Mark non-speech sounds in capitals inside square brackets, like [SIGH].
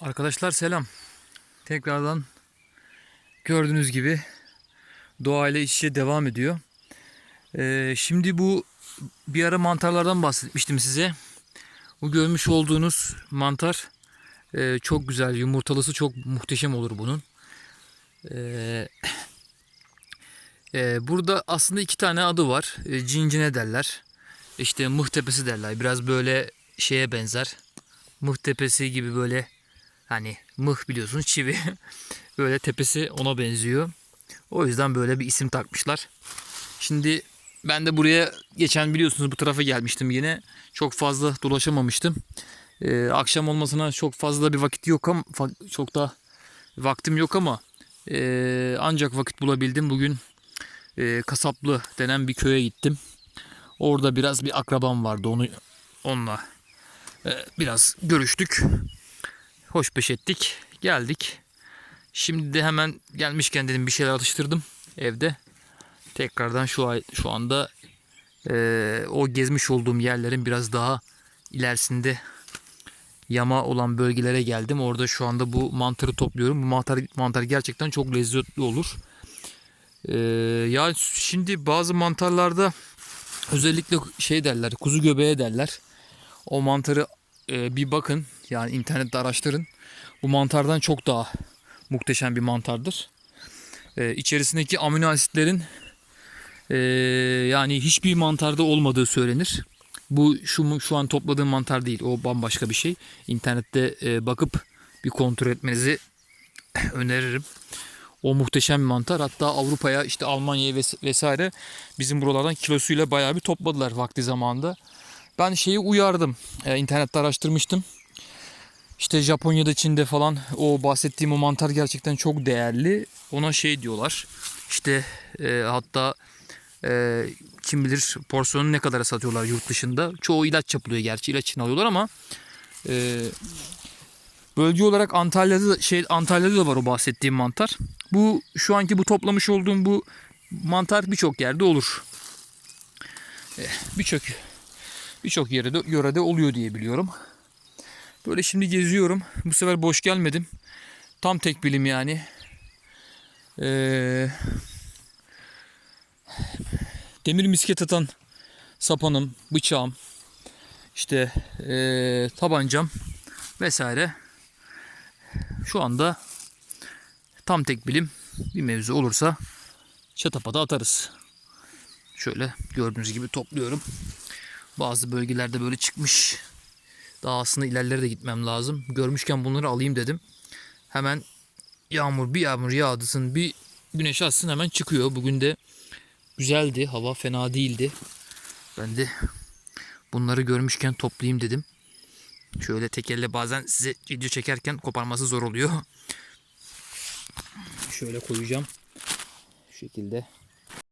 Arkadaşlar selam. Tekrardan gördüğünüz gibi doğayla iç içe devam ediyor. Ee, şimdi bu bir ara mantarlardan bahsetmiştim size. Bu görmüş olduğunuz mantar e, çok güzel. Yumurtalısı çok muhteşem olur bunun. Ee, e, burada aslında iki tane adı var. E, cincine derler. İşte mıh tepesi derler. Biraz böyle şeye benzer. Mıh tepesi gibi böyle Hani mıh biliyorsunuz çivi. [LAUGHS] böyle tepesi ona benziyor. O yüzden böyle bir isim takmışlar. Şimdi ben de buraya geçen biliyorsunuz bu tarafa gelmiştim yine. Çok fazla dolaşamamıştım. Ee, akşam olmasına çok fazla bir vakit yok ama çok da vaktim yok ama ee, ancak vakit bulabildim. Bugün ee, Kasaplı denen bir köye gittim. Orada biraz bir akrabam vardı. Onu onunla ee, biraz görüştük hoş beş ettik. Geldik. Şimdi de hemen gelmişken dedim bir şeyler atıştırdım evde. Tekrardan şu ay, şu anda eee, o gezmiş olduğum yerlerin biraz daha ilerisinde yama olan bölgelere geldim. Orada şu anda bu mantarı topluyorum. Bu mantar mantar gerçekten çok lezzetli olur. Eee, ya şimdi bazı mantarlarda özellikle şey derler, kuzu göbeği derler. O mantarı e, bir bakın yani internette araştırın. Bu mantardan çok daha muhteşem bir mantardır. E, içerisindeki amino asitlerin e, yani hiçbir mantarda olmadığı söylenir. Bu şu şu an topladığım mantar değil. O bambaşka bir şey. İnternette e, bakıp bir kontrol etmenizi [CLEARS THROAT] öneririm. O muhteşem bir mantar. Hatta Avrupa'ya işte Almanya'ya ves- vesaire bizim buralardan kilosuyla bayağı bir topladılar vakti zamanında. Ben şeyi uyardım. E, internette araştırmıştım. İşte Japonya'da, Çin'de falan o bahsettiğim o mantar gerçekten çok değerli. Ona şey diyorlar. İşte e, hatta e, kim bilir porsiyonu ne kadara satıyorlar yurt dışında. Çoğu ilaç yapılıyor gerçi ilaç için alıyorlar ama e, bölge olarak Antalya'da da- şey Antalya'da da var o bahsettiğim mantar. Bu şu anki bu toplamış olduğum bu mantar birçok yerde olur. Eh, birçok birçok yerde yörede oluyor diye biliyorum. Böyle şimdi geziyorum. Bu sefer boş gelmedim. Tam tek bilim yani. Ee, demir misket atan sapanım, bıçağım, işte ee, tabancam vesaire. Şu anda tam tek bilim bir mevzu olursa çatapata atarız. Şöyle gördüğünüz gibi topluyorum. Bazı bölgelerde böyle çıkmış. Daha aslında ilerlere de gitmem lazım. Görmüşken bunları alayım dedim. Hemen yağmur bir yağmur yağdısın bir güneş açsın hemen çıkıyor. Bugün de güzeldi. Hava fena değildi. Ben de bunları görmüşken toplayayım dedim. Şöyle tek elle bazen size video çekerken koparması zor oluyor. Şöyle koyacağım. Şu şekilde.